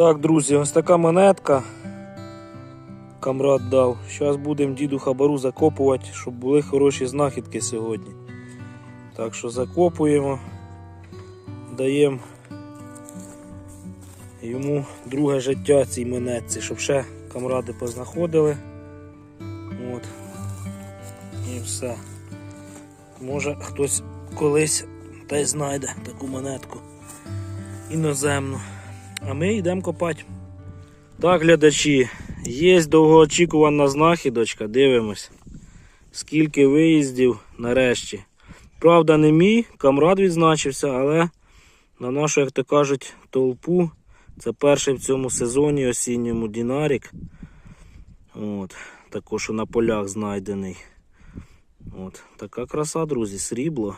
Так, друзі, ось така монетка. Камрад дав. Зараз будемо діду хабару закопувати, щоб були хороші знахідки сьогодні. Так що закопуємо, даємо йому друге життя цій монетці, щоб ще камради познаходили. От. І все. Може хтось колись та й знайде таку монетку іноземну. А ми йдемо копати. Так, глядачі, є довгоочікувана знахідочка, дивимось. Скільки виїздів нарешті. Правда, не мій, камрад відзначився, але на нашу, як то кажуть, толпу. Це перший в цьому сезоні осінньому Дінарік. От, також на полях знайдений. От, така краса, друзі, срібло.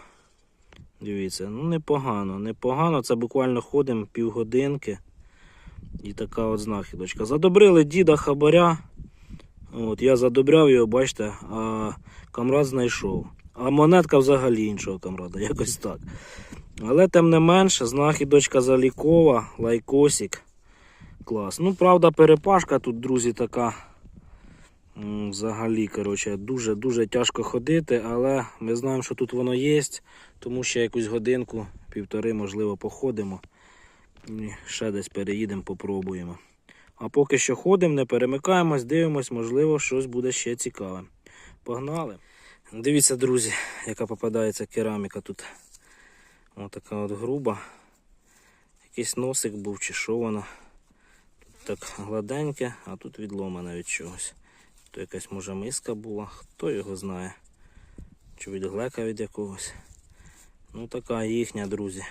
Дивіться, ну непогано, непогано. Це буквально ходимо півгодинки. І така от знахідочка. Задобрили діда хабаря. От, я задобряв його, бачите, а камрад знайшов. А монетка взагалі іншого камрада, якось так. Але тим не менше, знахідочка залікова, лайкосик. Клас. Ну, правда, перепашка тут, друзі, така. Взагалі, коротше, дуже-дуже тяжко ходити, але ми знаємо, що тут воно є, тому ще якусь годинку, півтори, можливо, походимо. Ще десь переїдемо, попробуємо. А поки що ходимо, не перемикаємось, дивимось, можливо, щось буде ще цікаве. Погнали. Дивіться, друзі, яка попадається кераміка тут. Ось така от груба. Якийсь носик був чи що воно. Тут так гладеньке, а тут відломане від чогось. То якась може миска була, хто його знає. Чи від глека від якогось. Ну така їхня, друзі.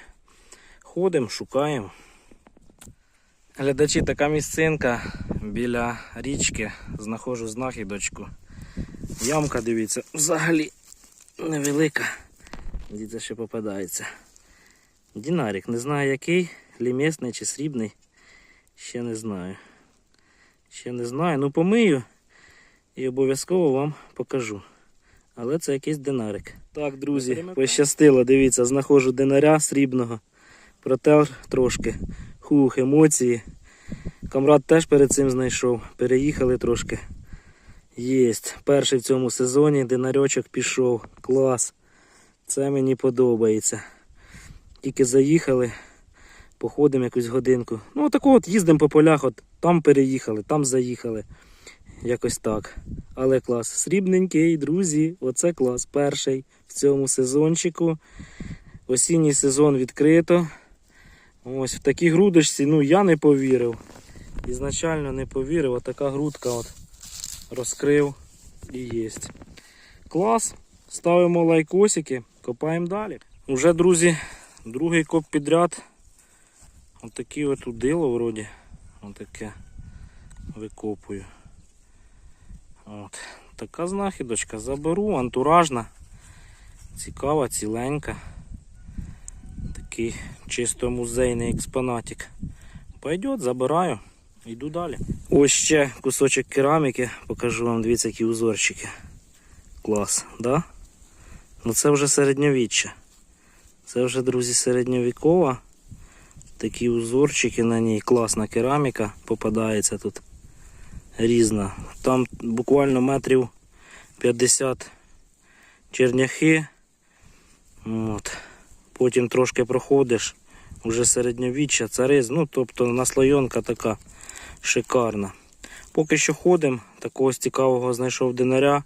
Ходимо, шукаємо. Глядачі, така місцинка біля річки. Знаходжу знахідочку. Ямка, дивіться, взагалі невелика. Дивіться, що попадається. Дінарик, не знаю який, лімесний чи срібний. Ще не знаю. Ще не знаю. Ну помию і обов'язково вам покажу. Але це якийсь динарик. Так, друзі, пощастило, дивіться, знаходжу динаря срібного. Протер трошки. Хух, емоції. Камрад теж перед цим знайшов. Переїхали трошки. Єсть. Перший в цьому сезоні динарьочок пішов. Клас. Це мені подобається. Тільки заїхали, походимо якусь годинку. Ну, отако от їздимо по полях, от там переїхали, там заїхали. Якось так. Але клас. Срібненький, друзі, оце клас. Перший в цьому сезончику. Осінній сезон відкрито. Ось в такій грудочці, ну я не повірив. Ізначально не повірив, отака грудка от розкрив і єсть. Клас. Ставимо лайкосики, копаємо далі. Уже, друзі, другий коп підряд. Отакі от удило вроді. Отаке викопую. От. Така знахідочка. Заберу, антуражна. Цікава, ціленька. Такий чисто музейний експонатик. Пойдет, забираю. Йду далі. Ось ще кусочок кераміки. Покажу вам, дивіться, які узорчики. Клас, да? Ну це вже середньовіччя. Це вже, друзі, середньовікова. Такі узорчики на ній. Класна кераміка попадається тут. Різна. Там буквально метрів 50 черняхи. От. Потім трошки проходиш. Вже середньовіччя, цариз, ну тобто наслойонка така шикарна. Поки що ходимо, такого цікавого знайшов динаря.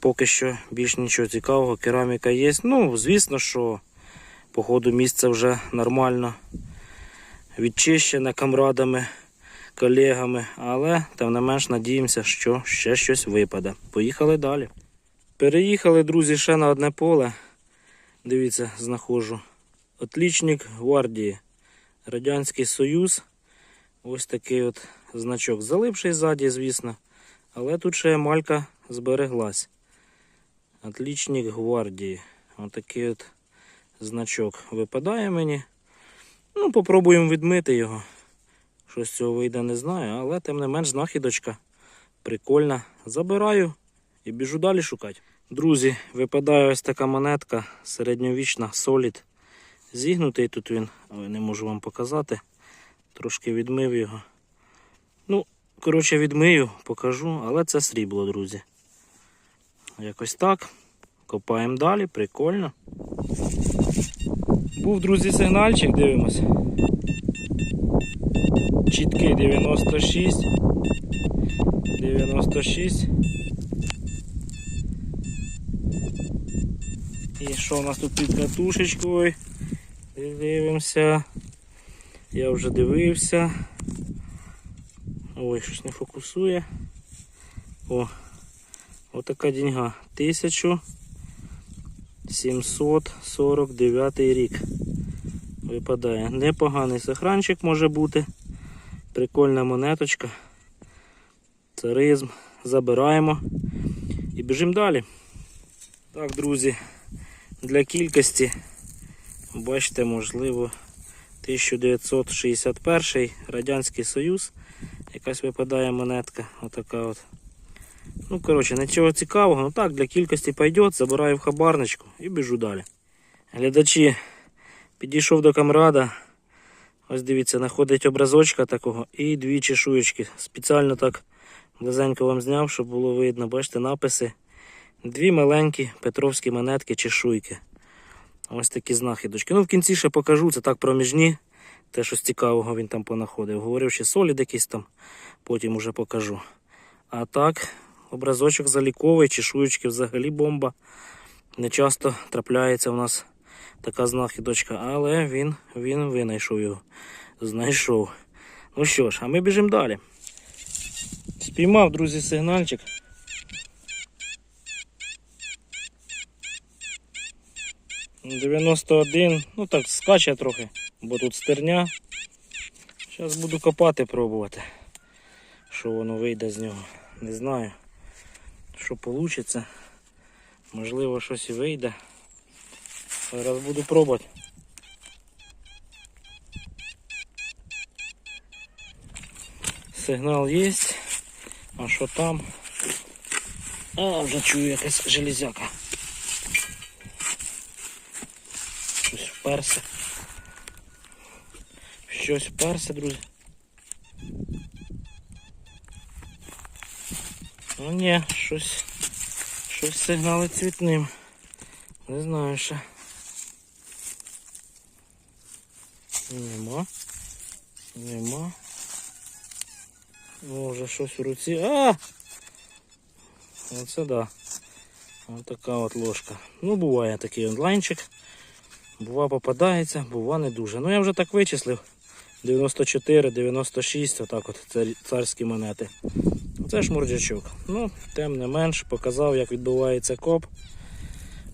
Поки що більш нічого цікавого, кераміка є. Ну, звісно, що по ходу місце вже нормально відчищене камрадами, колегами, але тим не менш надіємося, що ще щось випаде. Поїхали далі. Переїхали, друзі, ще на одне поле. Дивіться, знаходжу. Отлічник гвардії. Радянський Союз. Ось такий от значок. Залипший ззаді, звісно. Але тут ще емалька збереглась. Отлічник гвардії. Отакий от значок випадає мені. Ну, попробуємо відмити його. Що з цього вийде, не знаю, але тим не менш знахідочка прикольна. Забираю і біжу далі шукати. Друзі, випадає ось така монетка середньовічна Solid. Зігнутий тут він, але не можу вам показати. Трошки відмив його. Ну, коротше, відмию, покажу, але це срібло, друзі. Якось так. Копаємо далі, прикольно. Був, друзі, сигнальчик, дивимося. Чіткий 96. 96. І що у нас тут під катушечкою? Дивимося. Я вже дивився. Ой, щось не фокусує. О, отака деньга. 1749 рік. Випадає. Непоганий сохранчик може бути. Прикольна монеточка. Царизм. Забираємо і біжимо далі. Так, друзі, для кількості, бачите, можливо, 1961 Радянський Союз. Якась випадає монетка. Отака от. Ну, коротше, нічого цікавого. Ну так, для кількості пойдет, забираю в хабарничку і біжу далі. Глядачі, підійшов до камрада. Ось дивіться, знаходить образочка такого і дві чешуєчки. Спеціально так близенько вам зняв, щоб було видно. Бачите, написи. Дві маленькі петровські монетки чешуйки. Ось такі знахідочки. Ну, в кінці ще покажу, це так проміжні. Те, щось цікавого він там понаходив. Говорив, що солід якийсь там, потім уже покажу. А так, образочок заліковий, чешуєчки взагалі бомба. Не часто трапляється у нас така знахідочка, але він, він винайшов його. Знайшов. Ну що ж, а ми біжимо далі. Спіймав, друзі, сигнальчик. 91, ну так скаче трохи, бо тут стерня. Зараз буду копати, пробувати, що воно вийде з нього. Не знаю, що вийде. Можливо, щось і вийде. Зараз буду пробувати. Сигнал є. А що там? А, вже чую якась железяка. Щось вперся. Щось вперся, друзі. Ну ні, щось. Щось сигнали цвітним. Не знаю ще. Нема. Нема. Може щось в руці. А! Оце да. Ось така от ложка. Ну, буває такий онлайнчик. Бува попадається, бува не дуже. Ну я вже так вичислив. 94, 96, отак от царські монети. Це ж мурдячок. Ну, тим не менш, показав, як відбувається коп.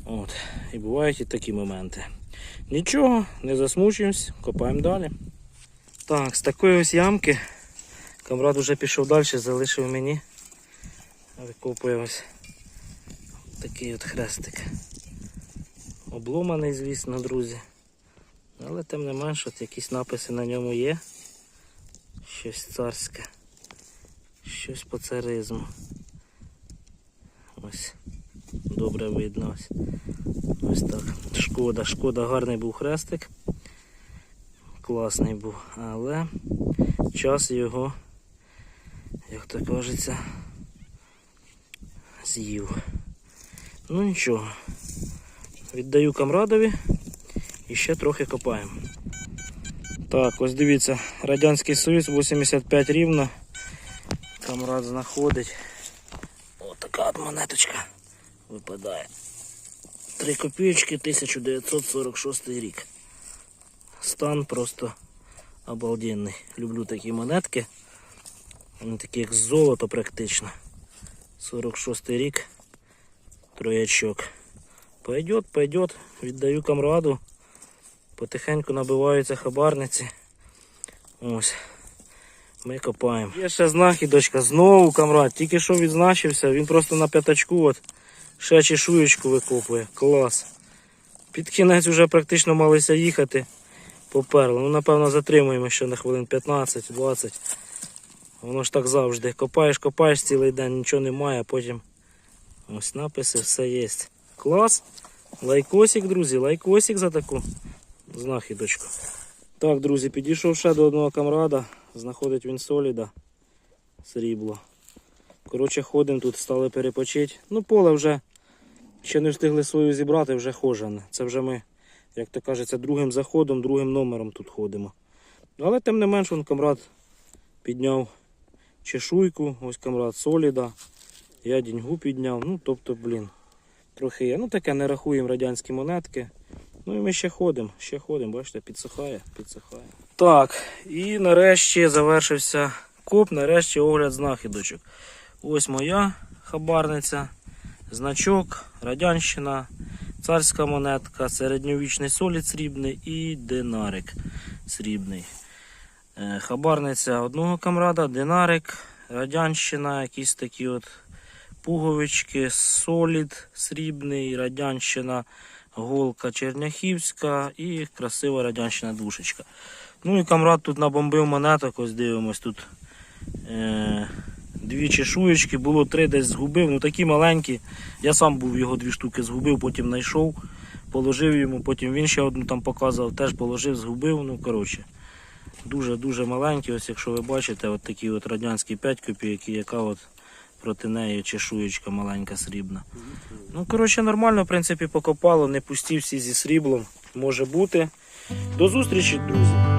От. І бувають і такі моменти. Нічого, не засмучуємось, копаємо далі. Так, з такої ось ямки камрад вже пішов далі, залишив мені. Викопує ось такий от хрестик. Обломаний, звісно, друзі. Але тим не менш, от якісь написи на ньому є. Щось царське. Щось по царизму. Ось. Добре видно ось. Ось так. Шкода, шкода, гарний був хрестик. Класний був, але час його, як то кажеться, з'їв. Ну нічого. Віддаю камрадові і ще трохи копаємо. Так, ось дивіться, Радянський Союз 85 рівно. Камрад знаходить. Ось така монеточка випадає. 3 копійки 1946 рік. Стан просто обалденний. Люблю такі монетки. Вони такі як золото практично. 46 рік. Троячок. Пойдет, пойдет. Віддаю камраду. Потихеньку набиваються хабарниці. Ось. Ми копаємо. Є ще знахідочка. Знову камрад. Тільки що відзначився. Він просто на п'ятачку от ще чешуєчку викопує. Клас. Під кінець вже практично малися їхати. Поперли. Ну, напевно, затримуємо ще на хвилин 15-20. Воно ж так завжди. Копаєш, копаєш цілий день, нічого немає, а потім ось написи, все є. Клас. Лайкосик, друзі, лайкосик за таку знахідочку. Так, друзі, підійшов ще до одного камрада. Знаходить він соліда. Срібло. Коротше, ходимо тут, стали перепочити. Ну, поле вже ще не встигли свою зібрати, вже хожане. Це вже ми, як то кажеться, другим заходом, другим номером тут ходимо. Але тим не менш, он камрад підняв чешуйку, ось камрад соліда. Я діньгу підняв. Ну, тобто, блін, трохи. Ну таке не рахуємо радянські монетки. Ну і ми ще ходимо, ще ходимо, бачите, підсихає, підсихає. Так, і нарешті завершився коп, нарешті огляд знахідочок. Ось моя хабарниця, значок, радянщина, царська монетка, середньовічний солід срібний і динарик срібний. Е, Хабарниця одного камрада, динарик, радянщина, якісь такі от пуговички, солід срібний, радянщина, голка черняхівська і красива радянщина душечка. Ну і камрад тут набомбив монеток, ось дивимось тут. Е, дві чешуєчки, було три десь згубив, ну такі маленькі. Я сам був його дві штуки згубив, потім знайшов, положив йому, потім він ще одну там показував, теж положив, згубив. Ну коротше. Дуже-дуже маленькі, ось якщо ви бачите, от такі от радянські 5 копійок, і яка от проти неї чешуєчка маленька срібна. Ну, коротше, нормально, в принципі, покопало, не пусті всі зі сріблом. Може бути. До зустрічі, друзі!